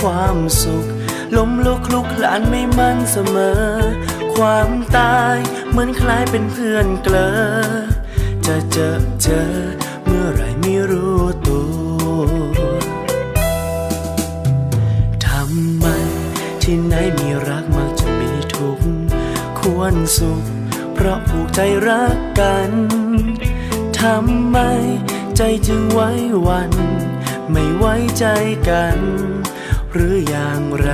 ความสุข ล้มลุกคลุกคลานไม่มั่นเสมอ ความตายเหมือนคล้ายเป็นเพื่อนเกลอ จะเจอเจอเมื่อไรไม่รู้ตัวทำไมที่ไหนมีรักมักจะมีทุกข์ควรสุข เพราะผูกใจรักกันทำไมใจจึงไว้วัน ไม่ไว้ใจกัน หรืออย่างไร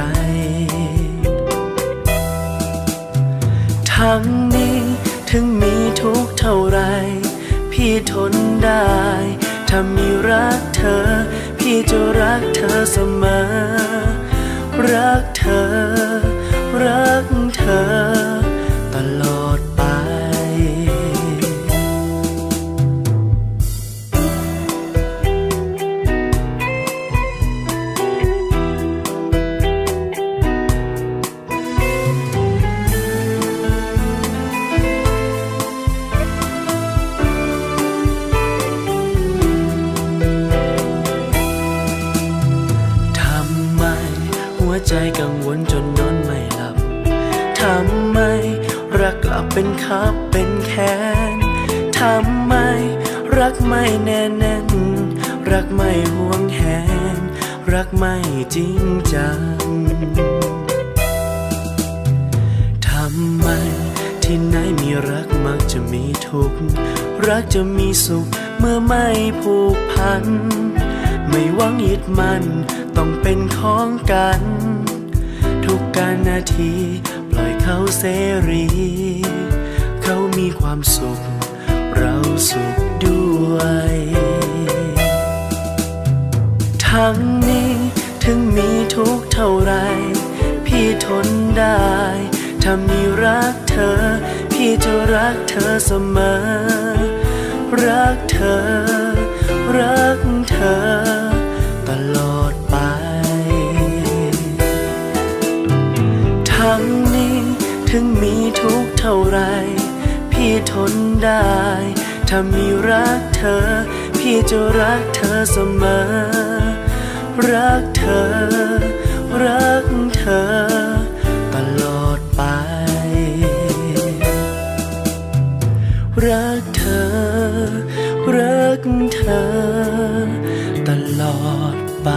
ทั้งนี้ถึงมีทุกเท่าไร พี่ทนได้ ถ้ามีรักเธอ พี่จะรักเธอเสมอ รักเธอ รักเธอ ใจกังวลจนนอนไม่หลับ ทำไมรักกลับเป็นคับเป็นแค้นทำไมรักไม่แน่แน่น รักไม่ห่วงแหน รักไม่จริงจัง ทำไมที่ไหนมีรักมักจะมีทุกข์ รักจะมีสุขเมื่อไม่ผูกพัน ไม่หวังยึดมันต้องเป็นของกัน การนาที ปล่อยเขาเสรี เขามีความสุข เราสุขด้วย ทั้งนี้ถึงมีทุกเท่าไร พี่ทนได้ ถ้ามีรักเธอ พี่จะรักเธอเสมอ ทนได้ ถ้ามีรักเธอ พี่จะรักเธอเสมอ รักเธอ รักเธอ ตลอดไป รักเธอ รักเธอ ตลอดไป